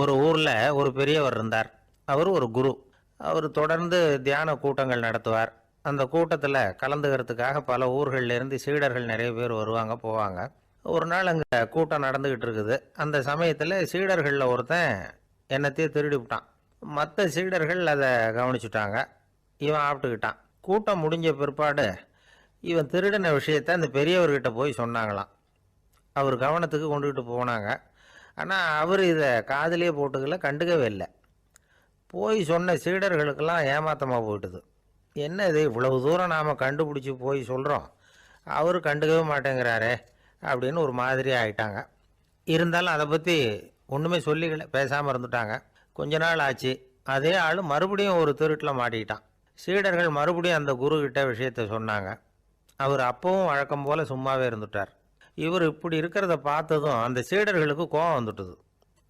ஒரு ஊரில் ஒரு பெரியவர் இருந்தார். அவர் ஒரு குரு. அவர் தொடர்ந்து தியான கூட்டங்கள் நடத்துவார். அந்த கூட்டத்தில் கலந்துக்கிறதுக்காக பல ஊர்கள்ல இருந்து சீடர்கள் நிறைய பேர் வருவாங்க போவாங்க. ஒரு நாள் அங்கே கூட்டம் நடந்துக்கிட்டு இருக்குது. அந்த சமயத்தில் சீடர்களில் ஒருத்தன் என்னத்தையே திருடிவிட்டான். மற்ற சீடர்கள் அதை கவனிச்சுட்டாங்க. இவன் ஆப்பிட்டுக்கிட்டான். கூட்டம் முடிஞ்ச பிற்பாடு இவன் திருடின விஷயத்த அந்த பெரியவர்கிட்ட போய் சொன்னாங்களாம். அவர் கவனத்துக்கு கொண்டுகிட்டு போனாங்க. ஆனால் அவர் இதை காதிலே போட்டுக்கல கண்டுக்கவே இல்லை. போய் சொன்ன சீடர்களுக்கெல்லாம் ஏமாத்தமாக போயிட்டுது. என்ன இது இவ்வளவு தூரம் நாம் கண்டுபிடிச்சி போய் சொல்கிறோம் அவர் கண்டுக்கவே மாட்டேங்கிறாரே அப்படின்னு ஒரு மாதிரி ஆகிட்டாங்க இருந்தாலும் அதை பற்றி ஒன்றுமே சொல்லிக்கல பேசாமல் இருந்துட்டாங்க. கொஞ்ச நாள் ஆச்சு. அதே ஆள் மறுபடியும் ஒரு திருட்டில் மாட்டிக்கிட்டான். சீடர்கள் மறுபடியும் அந்த குரு கிட்ட விஷயத்த சொன்னாங்க. அவர் அப்பவும் வழக்கம் போல் சும்மாவே இருந்துட்டார். இவர் இப்படி இருக்கிறத பார்த்ததும் அந்த சீடர்களுக்கு கோபம் வந்துட்டுது.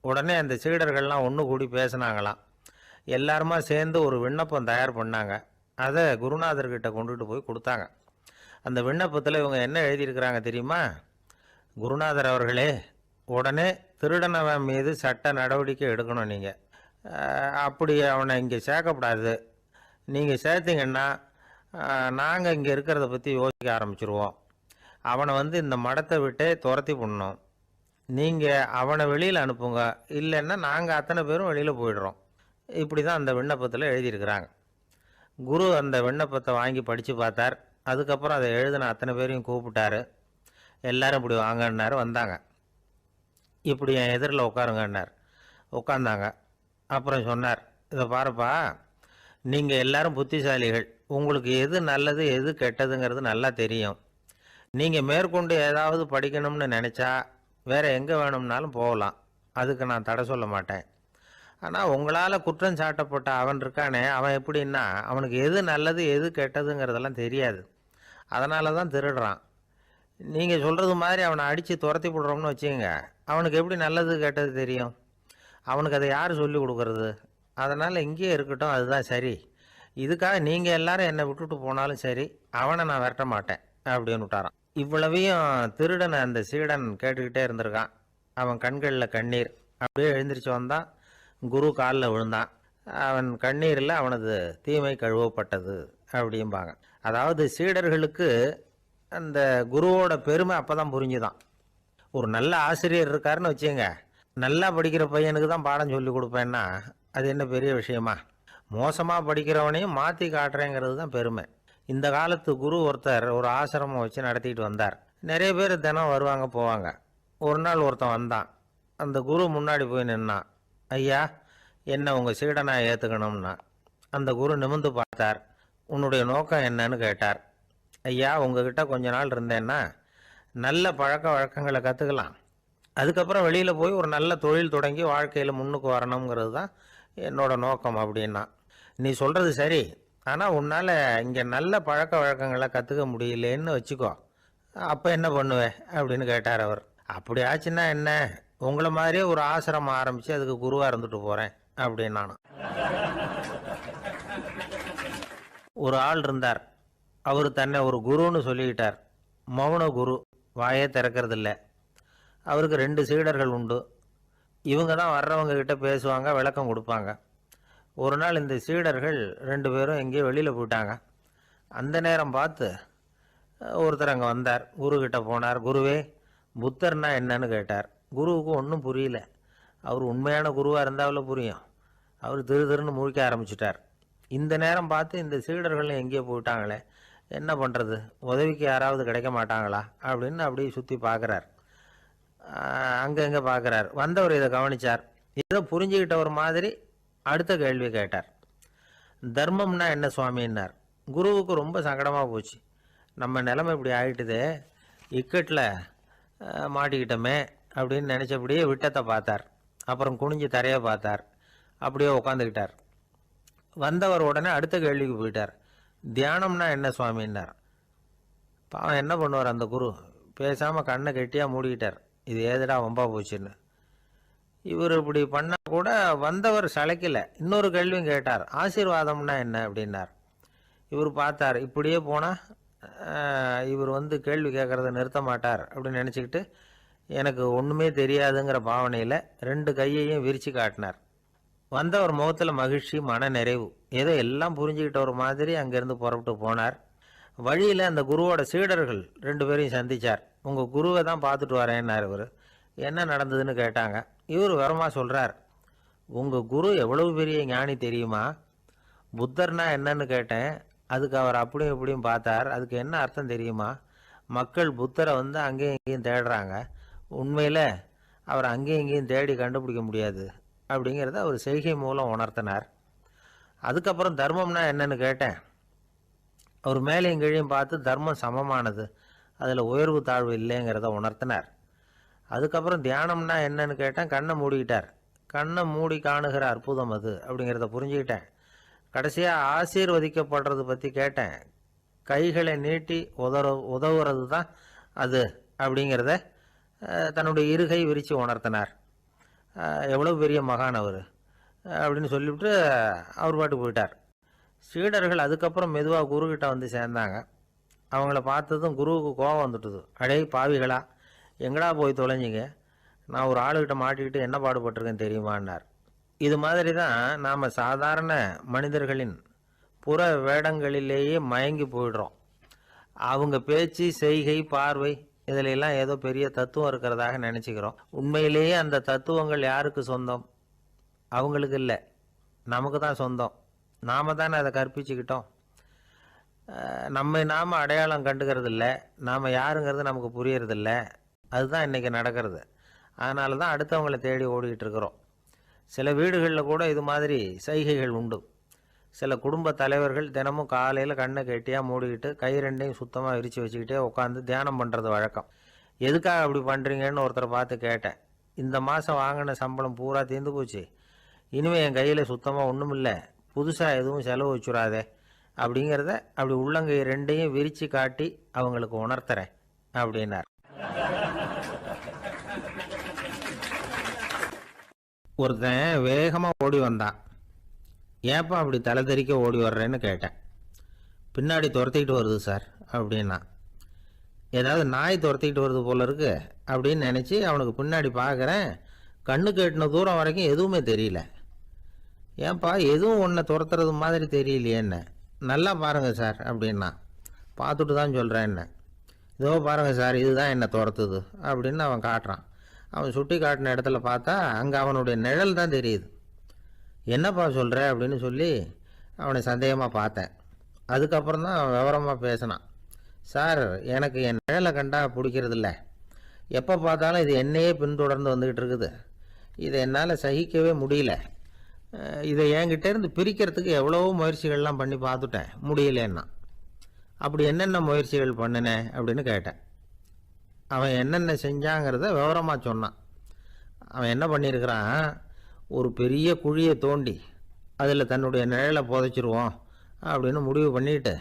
உடனே அந்த சீடர்கள்லாம் ஒன்று கூடி பேசினாங்களாம். எல்லாருமா சேர்ந்து ஒரு விண்ணப்பம் தயார் பண்ணாங்க. அதை குருநாதர்கிட்ட கொண்டுட்டு போய் கொடுத்தாங்க. அந்த விண்ணப்பத்தில் இவங்க என்ன எழுதியிருக்கிறாங்க தெரியுமா? குருநாதர் அவர்களே உடனே திருடனவன் மீது சட்ட நடவடிக்கை எடுக்கணும் நீங்கள் அப்படி அவனை இங்கே சேர்க்கப்படாது. நீங்கள் சேர்த்திங்கன்னா நாங்கள் இங்கே இருக்கிறத பற்றி யோசிக்க ஆரம்பிச்சிருவோம். அவனை வந்து இந்த மடத்தை விட்டே துரத்தி பண்ணோம் நீங்கள் அவனை வெளியில் அனுப்புங்க. இல்லைன்னா நாங்கள் அத்தனை பேரும் வெளியில் போயிடுறோம். இப்படி தான் அந்த விண்ணப்பத்தில் எழுதியிருக்கிறாங்க. குரு அந்த விண்ணப்பத்தை வாங்கி படித்து பார்த்தார். அதுக்கப்புறம் அதை எழுதின அத்தனை பேரையும் கூப்பிட்டாரு. எல்லாரும் இப்படி வாங்கன்னாரு வந்தாங்க. இப்படி என் எதிரில் உட்காருங்கன்னார். உட்காந்தாங்க அப்புறம் சொன்னார் இதை பாருப்பா நீங்கள் எல்லாரும் புத்திசாலிகள். உங்களுக்கு எது நல்லது எது கெட்டதுங்கிறது நல்லா தெரியும். நீங்கள் மேற்கொண்டு ஏதாவது படிக்கணும்னு நினச்சா வேறு எங்கே வேணும்னாலும் போகலாம். அதுக்கு நான் தடை சொல்ல மாட்டேன். ஆனால் உங்களால் குற்றம் சாட்டப்பட்ட அவன் இருக்கானே அவன் எப்படின்னா அவனுக்கு எது நல்லது எது கெட்டதுங்கிறதெல்லாம் தெரியாது. அதனால தான் திருடுறான். நீங்கள் சொல்கிறது மாதிரி அவனை அடித்து துரத்தி விடுறோம்னு வச்சுக்கோங்க. அவனுக்கு எப்படி நல்லது கெட்டது தெரியும்? அவனுக்கு அதை யார் சொல்லி கொடுக்கறது? அதனால் இங்கேயே இருக்கட்டும் அதுதான் சரி. இதுக்காக நீங்கள் எல்லாரும் என்னை விட்டுட்டு போனாலும் சரி அவனை நான் விரட்ட மாட்டேன் அப்படின்னு விட்டாரான் இவ்வளவையும் திருடனை அந்த சீடன் கேட்டுக்கிட்டே இருந்திருக்கான். அவன் கண்களில் கண்ணீர். அப்படியே எழுந்திரிச்சு வந்தான் குரு காலில் விழுந்தான். அவன் கண்ணீரில் அவனது தீமை கழுவப்பட்டது அப்படிம்பாங்க. அதாவது சீடர்களுக்கு அந்த குருவோட பெருமை அப்போ தான் புரிஞ்சுதான். ஒரு நல்ல ஆசிரியர் இருக்காருன்னு வச்சுங்க நல்லா படிக்கிற பையனுக்கு தான் பாடம் சொல்லி கொடுப்பேன்னா அது என்ன பெரிய விஷயமா? மோசமாக படிக்கிறவனையும் மாற்றி காட்டுறேங்கிறது தான் பெருமை. இந்த காலத்து குரு ஒருத்தர் ஒரு ஆசிரமம் வச்சு நடத்திட்டு வந்தார். நிறைய பேர் தினம் வருவாங்க போவாங்க. ஒரு நாள் ஒருத்தன் வந்தான். அந்த குரு முன்னாடி போய் நின்னான். ஐயா என்ன உங்கள் சீடனா ஏற்றுக்கணும்னா அந்த குரு நிமிந்து பார்த்தார். உன்னுடைய நோக்கம் என்னன்னு கேட்டார். ஐயா உங்ககிட்ட கொஞ்ச நாள் இருந்தேன்னா நல்ல பழக்க வழக்கங்களை கற்றுக்கலாம் அதுக்கப்புறம் வெளியில் போய் ஒரு நல்ல தொழில் தொடங்கி வாழ்க்கையில் முன்னுக்கு வரணுங்கிறது தான் என்னோட நோக்கம் அப்படின்னா. நீ சொல்கிறது சரி. ஆனால் உன்னால் இங்கே நல்ல பழக்க வழக்கங்களை கற்றுக்க முடியலன்னு வச்சுக்கோ. அப்போ என்ன பண்ணுவேன் அப்படின்னு கேட்டார் அவர். அப்படி ஆச்சுன்னா என்ன? உங்களை மாதிரியே ஒரு ஆசிரமம் ஆரம்பித்து அதுக்கு குருவாக இருந்துட்டு போகிறேன் அப்படின்னு நான் ஒரு ஆள் இருந்தார். அவர் தன்னை ஒரு குருன்னு சொல்லிக்கிட்டார். மௌன குரு வாயே திறக்கறதில்ல. அவருக்கு ரெண்டு சீடர்கள் உண்டு. இவங்க தான் வர்றவங்க கிட்ட பேசுவாங்க விளக்கம் கொடுப்பாங்க. ஒரு நாள் இந்த சீடர்கள் ரெண்டு பேரும் எங்கேயோ வெளியில் போயிட்டாங்க. அந்த நேரம் பார்த்து ஒருத்தர் அங்கே வந்தார். குரு போனார் குருவே புத்தர்னா என்னன்னு கேட்டார். குருவுக்கு ஒன்றும் புரியல. அவர் உண்மையான குருவாக இருந்தாவில் புரியும். அவர் திரு திருன்னு முழிக்க ஆரம்பிச்சிட்டார். இந்த நேரம் பார்த்து இந்த சீடர்கள் எங்கேயோ போயிட்டாங்களே. என்ன பண்ணுறது உதவிக்கு யாராவது கிடைக்க மாட்டாங்களா? அப்படின்னு அப்படியே சுற்றி பார்க்குறார். அங்கங்கே பார்க்குறார். வந்தவர் இதை கவனிச்சார். ஏதோ புரிஞ்சுக்கிட்ட ஒரு மாதிரி அடுத்த கேள்வி கேட்டார். தர்மம்னா என்ன சுவாமின்னார். குருவுக்கு ரொம்ப சங்கடமாக போச்சு. நம்ம நிலைமை இப்படி ஆகிட்டுது இக்கட்டில் மாட்டிக்கிட்டோமே அப்படின்னு நினச்சபடியே விட்டத்தை பார்த்தார். அப்புறம் குனிஞ்சு தரையை பார்த்தார். அப்படியே உட்காந்துக்கிட்டார் வந்தவர் உடனே அடுத்த கேள்விக்கு போயிட்டார். தியானம்னா என்ன சுவாமின்னார். பாவம் என்ன பண்ணுவார் அந்த குரு? பேசாமல் கண்ணை கெட்டியாக மூடிக்கிட்டார். இது ஏதுடா வம்பா போச்சுன்னு. இவர் இப்படி பண்ணால் கூட வந்தவர் சளைக்கல. இன்னொரு கேள்வியும் கேட்டார். ஆசீர்வாதம்னா என்ன? அப்படின்னார். இவர் பார்த்தார் இப்படியே போனால் இவர் வந்து கேள்வி கேட்குறத நிறுத்த மாட்டார் அப்படின்னு நினச்சிக்கிட்டு எனக்கு ஒன்றுமே தெரியாதுங்கிற பாவனையில் ரெண்டு கையையும் விரித்து காட்டினார். வந்தவர் முகத்தில் மகிழ்ச்சி மன நிறைவு. ஏதோ எல்லாம் புரிஞ்சுக்கிட்ட ஒரு மாதிரி அங்கேருந்து புறப்பட்டு போனார். வழியில் அந்த குருவோட சீடர்கள் ரெண்டு பேரையும் சந்தித்தார் உங்கள் குருவை தான் பார்த்துட்டு வரேன்னார் இவர். என்ன நடந்ததுன்னு கேட்டாங்க. இவர் விவரமாக சொல்கிறார் உங்கள் குரு எவ்வளவு பெரிய ஞானி தெரியுமா? புத்தர்னா என்னன்னு கேட்டேன். அதுக்கு அவர் அப்படியும் இப்படியும் பார்த்தார். அதுக்கு என்ன அர்த்தம் தெரியுமா? மக்கள் புத்தரை வந்து அங்கேயும் இங்கேயும் தேடுறாங்க. உண்மையில் அவர் அங்கேயும் இங்கேயும் தேடி கண்டுபிடிக்க முடியாது. அப்படிங்கிறத அவர் செய்கை மூலம் உணர்த்தினார். அதுக்கப்புறம் தர்மம்னா என்னன்னு கேட்டேன். அவர் மேலேயும் கீழையும் பார்த்து தர்மம் சமமானது. அதில் உயர்வு தாழ்வு இல்லைங்கிறத உணர்த்தினார். அதுக்கப்புறம் தியானம்னா என்னன்னு கேட்டேன். கண்ணை மூடிக்கிட்டார். கண்ணை மூடி காணுகிற அற்புதம் அது அப்படிங்கிறத புரிஞ்சுக்கிட்டேன். கடைசியாக ஆசீர்வதிக்கப்படுறது பற்றி கேட்டேன். கைகளை நீட்டி உதற உதவுறது தான் அது அப்படிங்கிறத தன்னுடைய இருகை விரித்து உணர்த்தினார். எவ்வளோ பெரிய மகான் அவர் அப்படின்னு சொல்லிவிட்டு அவர் பாட்டு போயிட்டார். சீடர்கள் அதுக்கப்புறம் மெதுவாக குருக்கிட்ட வந்து சேர்ந்தாங்க. அவங்கள பார்த்ததும் குருவுக்கு கோபம் வந்துட்டுது. அடே பாவிகளா எங்கடா போய் தொலைஞ்சிங்க? நான் ஒரு ஆளுகிட்ட மாட்டிக்கிட்டு என்ன பாடுபட்டிருக்கேன் தெரியுமான்னார். இது மாதிரி தான் நாம் சாதாரண மனிதர்களின் புற வேடங்களிலேயே மயங்கி போயிடுறோம். அவங்க பேச்சு செய்கை பார்வை இதிலெல்லாம் ஏதோ பெரிய தத்துவம் இருக்கிறதாக நினச்சிக்கிறோம். உண்மையிலேயே அந்த தத்துவங்கள் யாருக்கு சொந்தம்? அவங்களுக்கு இல்லை. நமக்கு தான் சொந்தம். நாம தானே அதை கற்பிச்சுக்கிட்டோம். நம்மை நாம் அடையாளம் கண்டுக்கிறது இல்லை நாம் யாருங்கிறது நமக்கு புரியறதில்லை. அதுதான் இன்றைக்கி நடக்கிறது. அதனால தான் அடுத்தவங்களை தேடி ஓடிக்கிட்டு இருக்கிறோம் சில வீடுகளில் கூட இது மாதிரி சைகைகள் உண்டு. சில குடும்ப தலைவர்கள் தினமும் காலையில் கண்ணை கெட்டியாக மூடிக்கிட்டு கை ரெண்டையும் சுத்தமாக விரித்து வச்சுக்கிட்டே உட்காந்து தியானம் பண்ணுறது வழக்கம். எதுக்காக அப்படி பண்ணுறீங்கன்னு ஒருத்தரை பார்த்து கேட்டேன். இந்த மாதம் வாங்கின சம்பளம் பூரா தீர்ந்து போச்சு. இனிமேல் என் கையில் சுத்தமாக ஒன்றும் இல்லை. புதுசாக எதுவும் செலவு வச்சுடாதே அப்படிங்கிறத அப்படி உள்ளங்கை ரெண்டையும் விரித்து காட்டி அவங்களுக்கு உணர்த்துறேன். அப்படின்னார். ஒருத்தன் வேகமாக ஓடி வந்தான். ஏப்பா அப்படி தலை தெறிக்க ஓடி வர்றேன்னு கேட்டேன். பின்னாடி துரத்திக்கிட்டு வருது சார் அப்படின்னா. ஏதாவது நாய் துரத்திக்கிட்டு வருது போல இருக்கு அப்படின்னு நினச்சி அவனுக்கு பின்னாடி பார்க்குறேன் கண்ணு கேட்டின தூரம் வரைக்கும் எதுவுமே தெரியல. ஏன்பா எதுவும் ஒன்றை துரத்துறது மாதிரி தெரியலையே என்ன நல்லா பாருங்கள் சார் அப்படின்னா. பார்த்துட்டு தான் சொல்கிறேன் என்ன இதோ பாருங்கள் சார் இதுதான் என்னை துரத்துது அப்படின்னு அவன் காட்டுறான். அவன் சுட்டி காட்டின இடத்துல பார்த்தா அங்கே அவனுடைய நிழல் தான் தெரியுது. என்னப்பா சொல்கிற அப்படின்னு சொல்லி அவனை சந்தேகமாக பார்த்தேன். அதுக்கப்புறம் தான் அவன் விவரமாக பேசினான். சார் எனக்கு என் நிழலை கண்டா பிடிக்கிறதில்ல. எப்போ பார்த்தாலும் இது என்னையே பின்தொடர்ந்து வந்துக்கிட்டு இருக்குது. இதை என்னால் சகிக்கவே முடியல. இதை என்கிட்டேருந்து பிரிக்கிறதுக்கு எவ்வளவோ முயற்சிகள்லாம் பண்ணி பார்த்துட்டேன். முடியலன்னா. அப்படி என்னென்ன முயற்சிகள் பண்ணினேன் அப்படின்னு கேட்டேன். அவன் என்னென்ன செஞ்சாங்கிறத விவரமாக சொன்னான். அவன் என்ன பண்ணியிருக்கிறான்? ஒரு பெரிய குழியை தோண்டி அதில் தன்னுடைய நிழலை புதைச்சிருவோம் அப்படின்னு முடிவு பண்ணிட்டு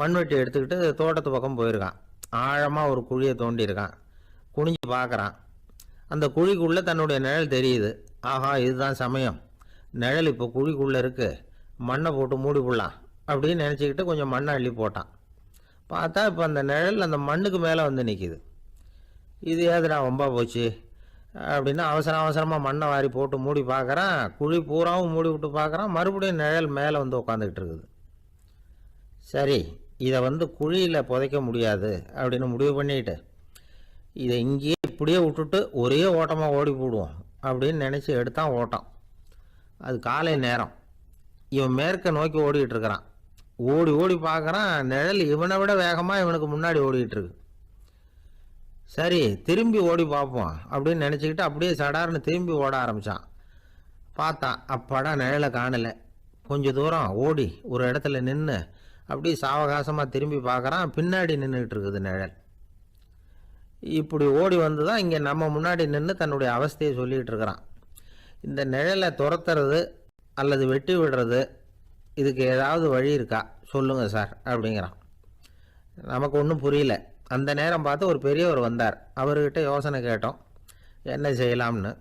மண்வெட்டி எடுத்துக்கிட்டு தோட்டத்து பக்கம் போயிருக்கான். ஆழமாக ஒரு குழியை தோண்டியிருக்கான். குனிஞ்சு பார்க்குறான். அந்த குழிக்குள்ளே தன்னுடைய நிழல் தெரியுது. ஆஹா இதுதான் சமயம். நிழல் இப்போ குழிக்குள்ளே இருக்குது மண்ணை போட்டு மூடி போடலாம் அப்படின்னு நினச்சிக்கிட்டு கொஞ்சம் மண்ணை அள்ளி போட்டான். பார்த்தா இப்போ அந்த நிழல் அந்த மண்ணுக்கு மேலே வந்து நிற்கிது இது ஏதுடா ரொம்ப போச்சு? அப்படின்னு அவசர அவசரமாக மண்ணை வாரி போட்டு மூடி பார்க்குறான் குழி பூராவும் மூடி விட்டு பார்க்குறான் மறுபடியும் நிழல் மேலே வந்து உட்காந்துக்கிட்டு இருக்குது. சரி இதை வந்து குழியில் புதைக்க முடியாது அப்படின்னு முடிவு பண்ணிட்டு இதை இங்கேயே இப்படியே விட்டுட்டு ஒரே ஓட்டமாக ஓடி போடுவோம் அப்படின்னு நினச்சி எடுத்தான் ஓட்டம். அது காலை நேரம். இவன் மேற்க நோக்கி ஓடிக்கிட்டு இருக்கிறான். ஓடி ஓடி பார்க்குறான். நிழல் இவனை விட வேகமாக இவனுக்கு முன்னாடி ஓடிக்கிட்டு சரி திரும்பி ஓடி பார்ப்போம் அப்படின்னு நினச்சிக்கிட்டு அப்படியே சடார்னு திரும்பி ஓட ஆரம்பித்தான் பார்த்தான் அப்பாடா நிழலை காணலை. கொஞ்சம் தூரம் ஓடி ஒரு இடத்துல நின்று அப்படியே சாவகாசமாக திரும்பி பார்க்குறான். பின்னாடி நின்றுட்டு இருக்குது நிழல். இப்படி ஓடி வந்து தான் இங்கே நம்ம முன்னாடி நின்று தன்னுடைய அவஸ்தையை சொல்லிகிட்டு இருக்கிறான் இந்த நிழலை துரத்துறது அல்லது வெட்டி விடுறது இதுக்கு ஏதாவது வழி இருக்கா? சொல்லுங்கள் சார் அப்படிங்கிறான். நமக்கு ஒன்றும் புரியல. அந்த நேரம் பார்த்து ஒரு பெரியவர் வந்தார். அவர்கிட்ட யோசனை கேட்டோம். என்ன செய்யலாம்னு.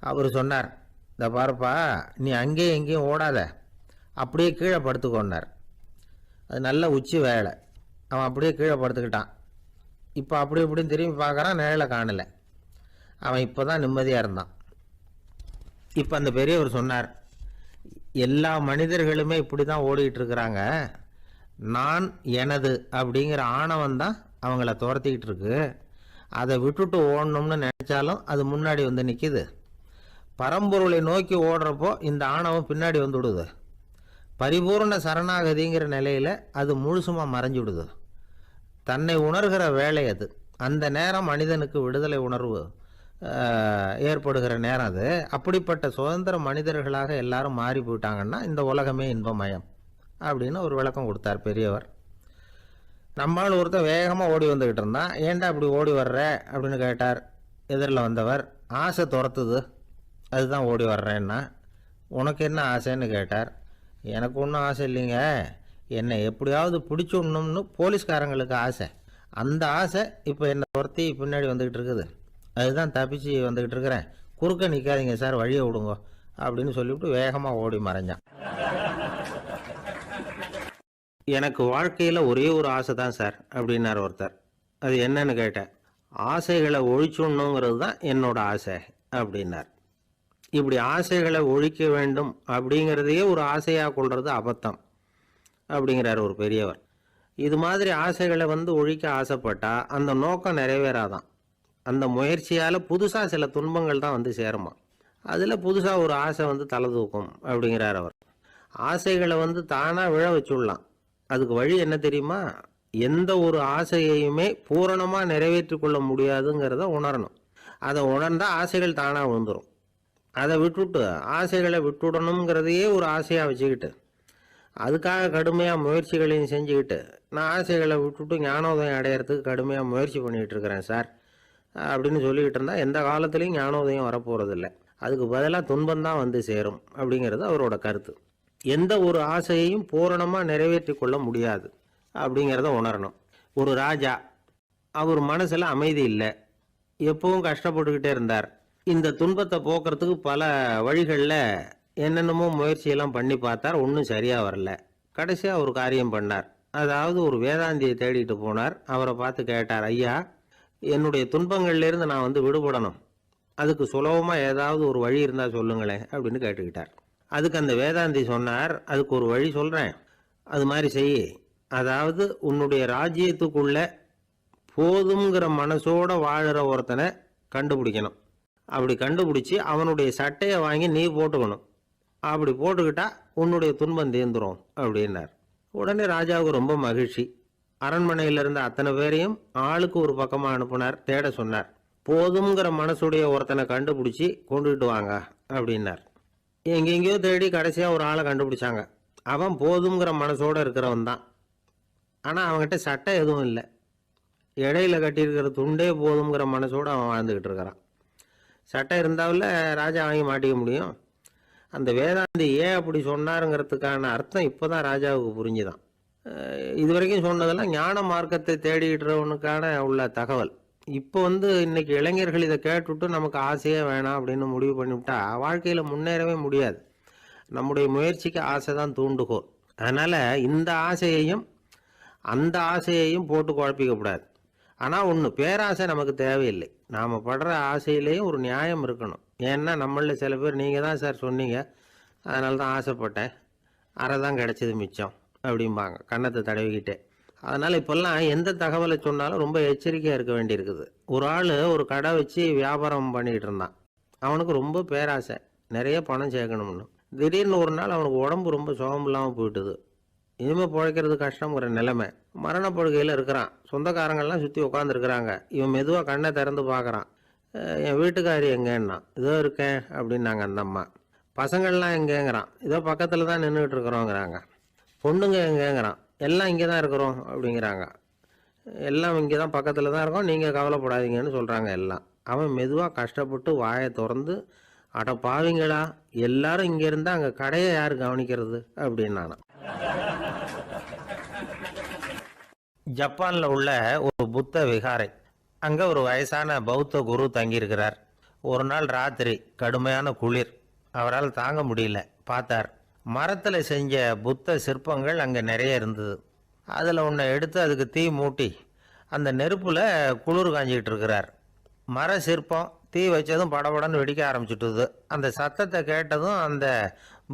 அவர் சொன்னார் இந்த பாருப்பா நீ அங்கேயும் எங்கேயும் ஓடாத. அப்படியே கீழே படுத்துக்கொண்டார் அது நல்ல உச்சி வேலை. அவன் அப்படியே கீழே படுத்துக்கிட்டான். இப்போ அப்படி இப்படின்னு திரும்பி பார்க்குறான் நிழலை காணலை. அவன் இப்போ தான் நிம்மதியாக இருந்தான். இப்போ அந்த பெரியவர் சொன்னார் எல்லா மனிதர்களுமே இப்படி தான் ஓடிக்கிட்டு இருக்கிறாங்க நான் எனது அப்படிங்கிற ஆணவம் தான் அவங்கள துரத்திக்கிட்டு இருக்கு அதை விட்டுட்டு ஓடணும்னு நினச்சாலும் அது முன்னாடி வந்து நிற்கிது பரம்பொருளை நோக்கி ஓடுறப்போ இந்த ஆணவம் பின்னாடி வந்து விடுது. பரிபூர்ண சரணாகதிங்கிற நிலையில் அது முழுசுமாக மறைஞ்சுடுது தன்னை உணர்கிற வேலை அது. அந்த நேரம் மனிதனுக்கு விடுதலை உணர்வு. ஏற்படுகிற நேரம் அது. அப்படிப்பட்ட சுதந்திர மனிதர்களாக எல்லாரும் மாறி போயிட்டாங்கன்னா இந்த உலகமே இன்பமயம் அப்படின்னு ஒரு விளக்கம் கொடுத்தார் பெரியவர். நம்மால் ஒருத்தர் வேகமாக ஓடி வந்துக்கிட்டு இருந்தான். ஏன்டா அப்படி ஓடி வர்ற? அப்படின்னு கேட்டார். எதிரில் வந்தவர் ஆசை துரத்துது. அதுதான் ஓடி வர்றேன்னா. உனக்கு என்ன ஆசைன்னு? கேட்டார். எனக்கு ஒன்றும் ஆசை இல்லைங்க. என்னை எப்படியாவது பிடிச்சுடணும்னு போலீஸ்காரங்களுக்கு ஆசை. அந்த ஆசை இப்போ என்னை துரத்தி பின்னாடி வந்துக்கிட்டு இருக்குது. அதுதான் தப்பிச்சு வந்துக்கிட்டு இருக்கிறேன். குறுக்க நிற்காதீங்க சார் வழியை விடுங்க. அப்படின்னு சொல்லிவிட்டு வேகமாக ஓடி மறைஞ்சான். எனக்கு வாழ்க்கையில் ஒரே ஒரு ஆசை தான் சார் அப்படின்னார் ஒருத்தர். அது என்னன்னு கேட்டேன். ஆசைகளை ஒழிச்சுடணுங்கிறது தான் என்னோட ஆசை அப்படின்னார். இப்படி ஆசைகளை ஒழிக்க வேண்டும் அப்படிங்கிறதையே ஒரு ஆசையாக கொள்வது அபத்தம் அப்படிங்கிறார் ஒரு பெரியவர். இது மாதிரி ஆசைகளை வந்து ஒழிக்க ஆசைப்பட்டால் அந்த நோக்கம் நிறைவேறாதான். அந்த முயற்சியால் புதுசாக சில துன்பங்கள் தான் வந்து சேருமா. அதில் புதுசாக ஒரு ஆசை வந்து தலை தூக்கும் அப்படிங்கிறார் அவர். ஆசைகளை வந்து தானாக விழ வச்சுடலாம். அதுக்கு வழி என்ன தெரியுமா? எந்த ஒரு ஆசையையுமே பூரணமாக நிறைவேற்றி கொள்ள முடியாதுங்கிறத உணரணும். அதை உணர்ந்தால் ஆசைகள் தானாக விழுந்துடும் அதை விட்டுட்டு ஆசைகளை விட்டுடணுங்கிறதையே ஒரு ஆசையாக வச்சுக்கிட்டு அதுக்காக கடுமையாக முயற்சிகளையும் செஞ்சுக்கிட்டு நான் ஆசைகளை விட்டுட்டு ஞானோதயம் அடையிறதுக்கு கடுமையாக முயற்சி பண்ணிகிட்டு இருக்கிறேன் சார். அப்படின்னு சொல்லிக்கிட்டு இருந்தால் எந்த காலத்துலேயும் ஞானோதயம் வரப்போகிறதில்ல அதுக்கு பதிலாக துன்பம்தான் வந்து சேரும் அப்படிங்கிறது அவரோட கருத்து. எந்த ஒரு ஆசையையும் பூரணமாக நிறைவேற்றி கொள்ள முடியாது அப்படிங்கிறத உணரணும். ஒரு ராஜா அவர் மனசில் அமைதி இல்லை. எப்பவும் கஷ்டப்பட்டுக்கிட்டே இருந்தார். இந்த துன்பத்தை போக்குறதுக்கு பல வழிகளில் என்னென்னமோ முயற்சியெல்லாம் பண்ணி பார்த்தார். ஒன்றும் சரியாக வரல. கடைசியாக ஒரு காரியம் பண்ணார். அதாவது ஒரு வேதாந்தியை தேடிட்டு போனார். அவரை பார்த்து கேட்டார் ஐயா என்னுடைய துன்பங்கள்லேருந்து நான் வந்து விடுபடணும். அதுக்கு சுலபமாக ஏதாவது ஒரு வழி இருந்தால் சொல்லுங்களேன் அப்படின்னு கேட்டுக்கிட்டார். அதுக்கு அந்த வேதாந்தி சொன்னார் அதுக்கு ஒரு வழி சொல்கிறேன் அது மாதிரி செய் அதாவது உன்னுடைய ராஜ்யத்துக்குள்ள போதுங்கிற மனசோட வாழுற ஒருத்தனை கண்டுபிடிக்கணும். அப்படி கண்டுபிடிச்சி அவனுடைய சட்டையை வாங்கி நீ போட்டுக்கணும். அப்படி போட்டுக்கிட்டா உன்னுடைய துன்பம் தீர்ந்துரும் அப்படின்னார். உடனே ராஜாவுக்கு ரொம்ப மகிழ்ச்சி. அரண்மனையில் இருந்த அத்தனை பேரையும் ஆளுக்கு ஒரு பக்கமாக அனுப்புனார் தேட சொன்னார். போதுங்கிற மனசுடைய ஒருத்தனை கண்டுபிடிச்சி கொண்டுகிட்டு வாங்க அப்படின்னார். எங்கெங்கேயோ தேடி கடைசியாக ஒரு ஆளை கண்டுபிடிச்சாங்க. அவன் போதுங்கிற மனசோடு இருக்கிறவன் தான். ஆனால் அவன்கிட்ட சட்டை எதுவும் இல்லை. இடையில கட்டியிருக்கிற துண்டே போதுங்கிற மனசோடு அவன் வாழ்ந்துக்கிட்டு இருக்கிறான். சட்டை இருந்தாவில் ராஜா வாங்கி மாட்டிக்க முடியும். அந்த வேதாந்தி ஏன் அப்படி சொன்னாருங்கிறதுக்கான அர்த்தம் இப்போ தான் ராஜாவுக்கு புரிஞ்சுதான். இது வரைக்கும் சொன்னதெல்லாம் ஞான மார்க்கத்தை தேடிடுறவனுக்கான உள்ள தகவல். இப்போ வந்து இன்னைக்கு இளைஞர்கள் இதை கேட்டுவிட்டு நமக்கு ஆசையே வேணாம் அப்படின்னு முடிவு பண்ணிவிட்டா வாழ்க்கையில் முன்னேறவே முடியாது. நம்முடைய முயற்சிக்கு ஆசை தான் தூண்டுகோல் அதனால் இந்த ஆசையையும் அந்த ஆசையையும் போட்டு குழப்பிக்கக்கூடாது ஆனால் ஒன்று பேராசை நமக்கு தேவையில்லை. நாம் படுற ஆசையிலேயும் ஒரு நியாயம் இருக்கணும். ஏன்னா நம்மளில் சில பேர் நீங்கள் தான் சார் சொன்னீங்க. அதனால தான் ஆசைப்பட்டேன். அரை தான் கிடச்சிது மிச்சம். அப்படிம்பாங்க. கன்னத்தை தடவிக்கிட்டே. அதனால் இப்போல்லாம் எந்த தகவலை சொன்னாலும் ரொம்ப எச்சரிக்கையாக இருக்க வேண்டியிருக்குது. ஒரு ஆள் ஒரு கடை வச்சு வியாபாரம் பண்ணிக்கிட்டு இருந்தான். அவனுக்கு ரொம்ப பேராசை. நிறைய பணம் சேர்க்கணும்னு. திடீர்னு ஒரு நாள் அவனுக்கு உடம்பு ரொம்ப சுகம் இல்லாமல் போயிட்டுது. இனிமேல் பிழைக்கிறது கஷ்டங்கிற நிலைமை. மரணப்படுகையில் இருக்கிறான். சொந்தக்காரங்கள்லாம் சுற்றி உட்காந்துருக்குறாங்க இவன் மெதுவாக கண்ணை திறந்து பார்க்குறான் என் வீட்டுக்காரி எங்கேன்னா? இதோ இருக்கேன் அப்படின்னாங்க அந்த அம்மா. பசங்கள்லாம் எங்கேங்கிறான்? இதோ பக்கத்தில் தான் நின்றுட்டு இருக்கிறோங்கிறாங்க. பொண்ணுங்க எங்கேங்கிறான்? எல்லாம் இங்கே தான் இருக்கிறோம் அப்படிங்கிறாங்க. எல்லாம் இங்கே தான் பக்கத்தில் தான் இருக்கோம். நீங்கள் கவலைப்படாதீங்கன்னு சொல்கிறாங்க எல்லாம். அவன் மெதுவாக கஷ்டப்பட்டு வாயை திறந்து அட பாவிங்களா எல்லாரும் இங்கே இருந்தால் அங்கே கடையை யார் கவனிக்கிறது? அப்படின்னானா. ஜப்பானில் உள்ள ஒரு புத்த விகாரை அங்கே ஒரு வயசான பௌத்த குரு தங்கியிருக்கிறார். ஒரு நாள் ராத்திரி கடுமையான குளிர். அவரால் தாங்க முடியல. பார்த்தார். மரத்தில் செஞ்ச புத்த சிற்பங்கள் அங்கே நிறைய இருந்தது. அதில் ஒன்றை எடுத்து அதுக்கு தீ மூட்டி அந்த நெருப்பில் குளிர் காஞ்சிக்கிட்டு இருக்கிறார். மர சிற்பம் தீ வச்சதும் படபடன்னு வெடிக்க ஆரம்பிச்சுட்டுது. அந்த சத்தத்தை கேட்டதும் அந்த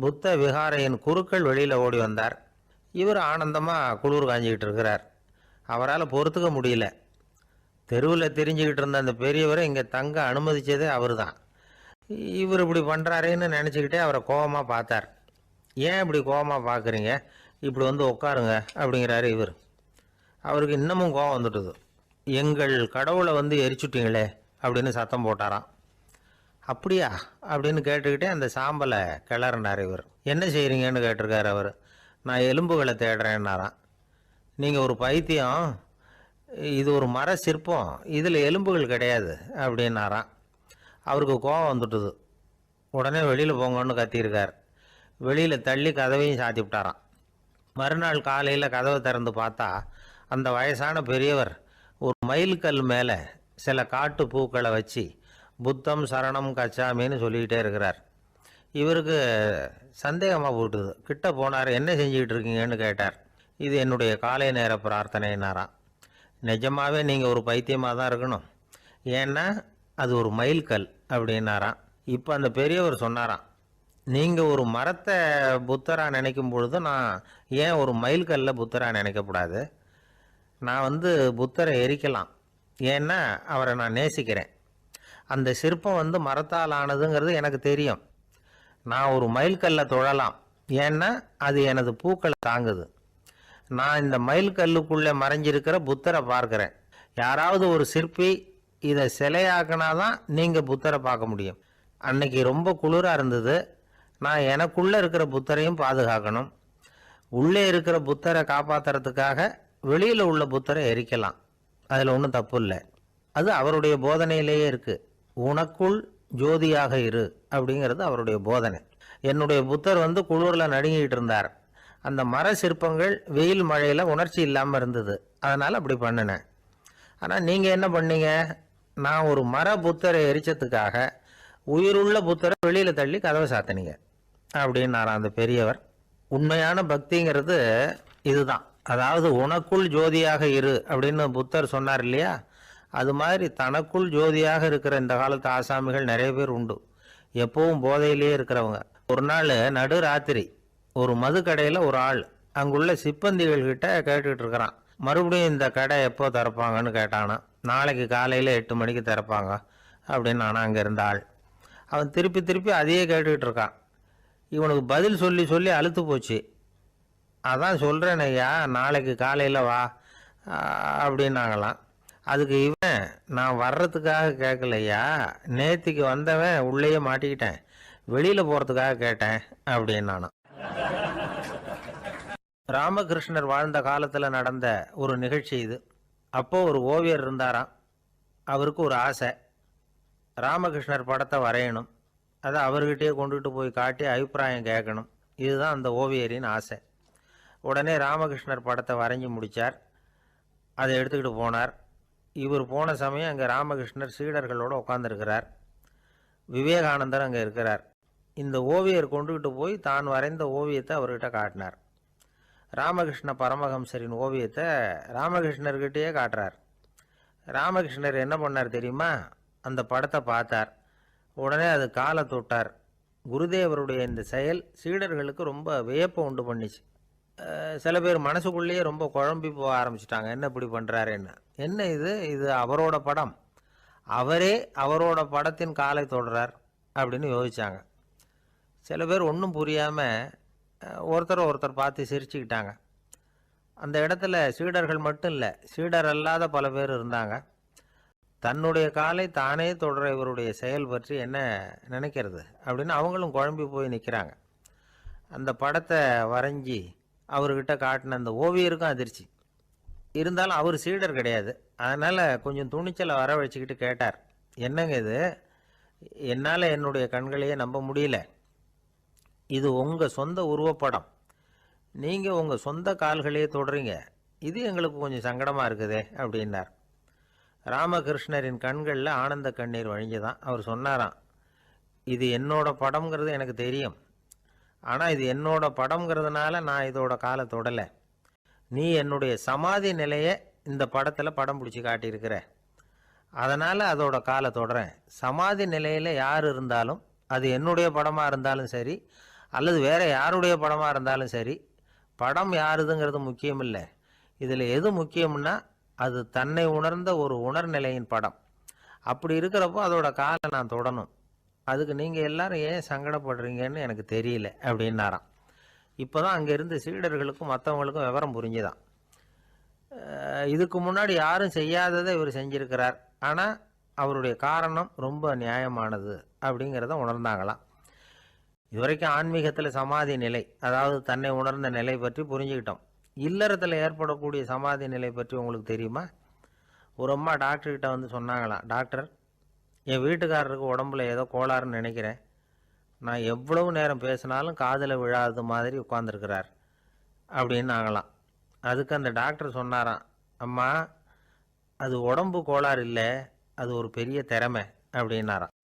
புத்த விகாரையின் குருக்கள் வெளியில் ஓடி வந்தார். இவர் ஆனந்தமாக குளிர் காஞ்சிக்கிட்டு இருக்கிறார். அவரால் பொறுத்துக்க முடியல. தெருவில் தெரிஞ்சுக்கிட்டு இருந்த அந்த பெரியவரை இங்கே தங்க அனுமதிச்சதே அவர் தான் இவர் இப்படி பண்ணுறாரேன்னு நினச்சிக்கிட்டே அவரை கோபமாக பார்த்தார். ஏன் இப்படி கோபமாக பார்க்குறீங்க இப்படி வந்து உட்காருங்க அப்படிங்கிறாரு இவர். அவருக்கு இன்னமும் கோபம் வந்துட்டுது எங்கள் கடவுளை வந்து எரிச்சுட்டிங்களே அப்படின்னு சத்தம் போட்டாராம். அப்படியா? அப்படின்னு கேட்டுக்கிட்டே அந்த சாம்பலை கிளறினார் இவர். என்ன செய்கிறீங்கன்னு கேட்டிருக்காரு அவர். நான் எலும்புகளை தேடுறேன்னாராம். நீங்கள் ஒரு பைத்தியம் இது ஒரு மர சிற்பம் இதில் எலும்புகள் கிடையாது அப்படின்னாராம். அவருக்கு கோபம் வந்துட்டுது உடனே வெளியில் போங்கன்னு கத்தியிருக்கார். வெளியில் தள்ளி கதவையும் சாத்தி விட்டாராம். மறுநாள் காலையில் கதவை திறந்து பார்த்தா அந்த வயசான பெரியவர் ஒரு மயில்கல் மேலே சில காட்டு பூக்களை வச்சு புத்தம் சரணம் கச்சாமின்னு சொல்லிக்கிட்டே இருக்கிறார். இவருக்கு சந்தேகமாக போட்டுது. கிட்ட போனார் என்ன செஞ்சுக்கிட்டு இருக்கீங்கன்னு கேட்டார். இது என்னுடைய காலை நேர பிரார்த்தனைனாராம் நிஜமாகவே நீங்கள் ஒரு பைத்தியமாக தான் இருக்கணும். ஏன்னா அது ஒரு மைல்கல் அப்படின்னாராம். இப்போ அந்த பெரியவர் சொன்னாராம் நீங்கள் ஒரு மரத்தை புத்தராக நினைக்கும் பொழுது நான் ஏன் ஒரு மயில்கல்ல புத்தராக நினைக்கக்கூடாது? நான் வந்து புத்தரை எரிக்கலாம். ஏன்னா அவரை நான் நேசிக்கிறேன். அந்த சிற்பம் வந்து மரத்தால் ஆனதுங்கிறது எனக்கு தெரியும். நான் ஒரு மைல்கல்லை தொழலாம். ஏன்னா அது எனது பூக்களை தாங்குது. நான் இந்த மயில்கல்லுக்குள்ளே மறைஞ்சிருக்கிற புத்தரை பார்க்குறேன். யாராவது ஒரு சிற்பி இதை சிலையாக்கினாதான் நீங்கள் புத்தரை பார்க்க முடியும். அன்னைக்கு ரொம்ப குளிராக இருந்தது. நான் எனக்குள்ளே இருக்கிற புத்தரையும் பாதுகாக்கணும். உள்ளே இருக்கிற புத்தரை காப்பாத்துறதுக்காக வெளியில் உள்ள புத்தரை எரிக்கலாம். அதில் ஒன்றும் தப்பு இல்லை. அது அவருடைய போதனையிலேயே இருக்குது உனக்குள் ஜோதியாக இரு அப்படிங்கிறது அவருடைய போதனை. என்னுடைய புத்தர் வந்து குளிரில் நடுங்கிட்டு இருந்தார். அந்த மர சிற்பங்கள் வெயில் மழையில் உணர்ச்சி இல்லாமல் இருந்தது. அதனால் அப்படி பண்ணினேன். ஆனால் நீங்கள் என்ன பண்ணீங்க? நான் ஒரு மர புத்தரை எரிச்சதுக்காக உயிருள்ள புத்தரை வெளியில் தள்ளி கதவை சாத்தினீங்க. அப்படின்னாராம் அந்த பெரியவர். உண்மையான பக்திங்கிறது இதுதான். அதாவது உனக்குள் ஜோதியாக இரு அப்படின்னு புத்தர் சொன்னார் இல்லையா? அது மாதிரி தனக்குள் ஜோதியாக இருக்கிற இந்த காலத்து ஆசாமிகள் நிறைய பேர் உண்டு. எப்பவும் போதையிலேயே இருக்கிறவங்க. ஒரு நாள் நடு ராத்திரி ஒரு மது கடையில் ஒரு ஆள் அங்குள்ள சிப்பந்திகள் கிட்ட கேட்டுக்கிட்டு இருக்கிறான். மறுபடியும் இந்த கடை எப்போ திறப்பாங்கன்னு கேட்டானா நாளைக்கு காலையில் எட்டு மணிக்கு திறப்பாங்க அப்படின்னு ஆனால் அங்கே இருந்த ஆள். அவன் திருப்பி திருப்பி அதையே கேட்டுக்கிட்டு இருக்கான். இவனுக்கு பதில் சொல்லி சொல்லி அழுத்து போச்சு. அதான் சொல்கிறேன் ஐயா நாளைக்கு காலையில் வா அப்படின்னாங்களாம். அதுக்கு இவன் நான் வர்றதுக்காக கேட்கலையா நேத்திக்கு வந்தவன் உள்ளேயே மாட்டிக்கிட்டேன். வெளியில் போகிறதுக்காக கேட்டேன் அப்படின்னானான் ராமகிருஷ்ணர் வாழ்ந்த காலத்தில் நடந்த ஒரு நிகழ்ச்சி இது. அப்போது ஒரு ஓவியர் இருந்தாராம். அவருக்கு ஒரு ஆசை. ராமகிருஷ்ணர் படத்தை வரையணும். அதை அவர்கிட்டயே கொண்டுகிட்டு போய் காட்டி அபிப்பிராயம் கேட்கணும். இதுதான் அந்த ஓவியரின் ஆசை. உடனே ராமகிருஷ்ணர் படத்தை வரைஞ்சி முடித்தார் அதை எடுத்துக்கிட்டு போனார். இவர் போன சமயம் அங்கே ராமகிருஷ்ணர் சீடர்களோடு உட்காந்துருக்கிறார் விவேகானந்தர் அங்கே இருக்கிறார். இந்த ஓவியர் கொண்டுகிட்டு போய் தான் வரைந்த ஓவியத்தை அவர்கிட்ட காட்டினார். ராமகிருஷ்ண பரமஹம்சரின் ஓவியத்தை ராமகிருஷ்ணர்கிட்டயே காட்டுறார். ராமகிருஷ்ணர் என்ன பண்ணார் தெரியுமா? அந்த படத்தை பார்த்தார். உடனே அது காலை தொட்டார். குருதேவருடைய இந்த செயல் சீடர்களுக்கு ரொம்ப வியப்பை உண்டு பண்ணிச்சு. சில பேர் மனசுக்குள்ளேயே ரொம்ப குழம்பி போக ஆரம்பிச்சிட்டாங்க. என்ன இப்படி பண்ணுறாருன்னு என்ன? இது? இது அவரோட படம். அவரே அவரோட படத்தின் காலை தொடுறார் அப்படின்னு யோசித்தாங்க சில பேர் ஒன்றும் புரியாமல் ஒருத்தர் ஒருத்தர் பார்த்து சிரிச்சுக்கிட்டாங்க. அந்த இடத்துல சீடர்கள் மட்டும் இல்லை சீடர் அல்லாத பல பேர் இருந்தாங்க. தன்னுடைய காலை தானே தொடர இவருடைய செயல் பற்றி என்ன நினைக்கிறது அப்படின்னு அவங்களும் குழம்பி போய் நிற்கிறாங்க அந்த படத்தை வரைஞ்சி அவர்கிட்ட காட்டின அந்த ஓவியருக்கும் அதிர்ச்சி. இருந்தாலும் அவர் சீடர் கிடையாது. அதனால் கொஞ்சம் துணிச்சலை வர வச்சுக்கிட்டு கேட்டார். என்னங்க இது? என்னால் என்னுடைய கண்களையே நம்ப முடியல. இது உங்கள் சொந்த உருவப்படம். நீங்கள் உங்கள் சொந்த கால்களையே தொடுறீங்க. இது எங்களுக்கு கொஞ்சம் சங்கடமாக இருக்குதே அப்படின்னார். ராமகிருஷ்ணரின் கண்களில் ஆனந்த கண்ணீர் வழிஞ்சுதான். அவர் சொன்னாராம் இது என்னோட படம்ங்கிறது எனக்கு தெரியும். ஆனால் இது என்னோட படம்ங்கிறதுனால நான் இதோட காலை தொடலை. நீ என்னுடைய சமாதி நிலையை இந்த படத்தில் படம் பிடிச்சி காட்டியிருக்கிற. அதனால் அதோட காலை தொடரேன் சமாதி நிலையில் யார் இருந்தாலும் அது என்னுடைய படமாக இருந்தாலும் சரி அல்லது வேறு யாருடைய படமாக இருந்தாலும் சரி படம் யாருதுங்கிறது முக்கியம் இல்லை இதில் எது முக்கியம்னா அது தன்னை உணர்ந்த ஒரு உணர்நிலையின் படம். அப்படி இருக்கிறப்போ அதோட காலை நான் தொடணும். அதுக்கு நீங்கள் எல்லாரும் ஏன் சங்கடப்படுறீங்கன்னு எனக்கு தெரியல அப்படின்னாராம். இப்போ தான் அங்கேருந்து சீடர்களுக்கும் மற்றவங்களுக்கும் விவரம் புரிஞ்சுதான். இதுக்கு முன்னாடி யாரும் செய்யாததை இவர் செஞ்சுருக்கிறார். ஆனால் அவருடைய காரணம் ரொம்ப நியாயமானது அப்படிங்கிறத உணர்ந்தாங்களாம். இதுவரைக்கும் ஆன்மீகத்தில் சமாதி நிலை அதாவது தன்னை உணர்ந்த நிலை பற்றி புரிஞ்சுக்கிட்டோம். இல்லறத்தில் ஏற்படக்கூடிய சமாதி நிலை பற்றி உங்களுக்கு தெரியுமா? ஒரு அம்மா டாக்டர்கிட்ட வந்து சொன்னாங்களாம் டாக்டர் என் வீட்டுக்காரருக்கு உடம்புல ஏதோ கோளாறுன்னு நினைக்கிறேன். நான் எவ்வளவு நேரம் பேசினாலும் காதில் விழாதது மாதிரி உட்காந்துருக்கிறார் அப்படின்னாங்களாம் அதுக்கு அந்த டாக்டர் சொன்னாராம் அம்மா அது உடம்பு கோளாறு இல்லை அது ஒரு பெரிய திறமை. அப்படின்னாராம்.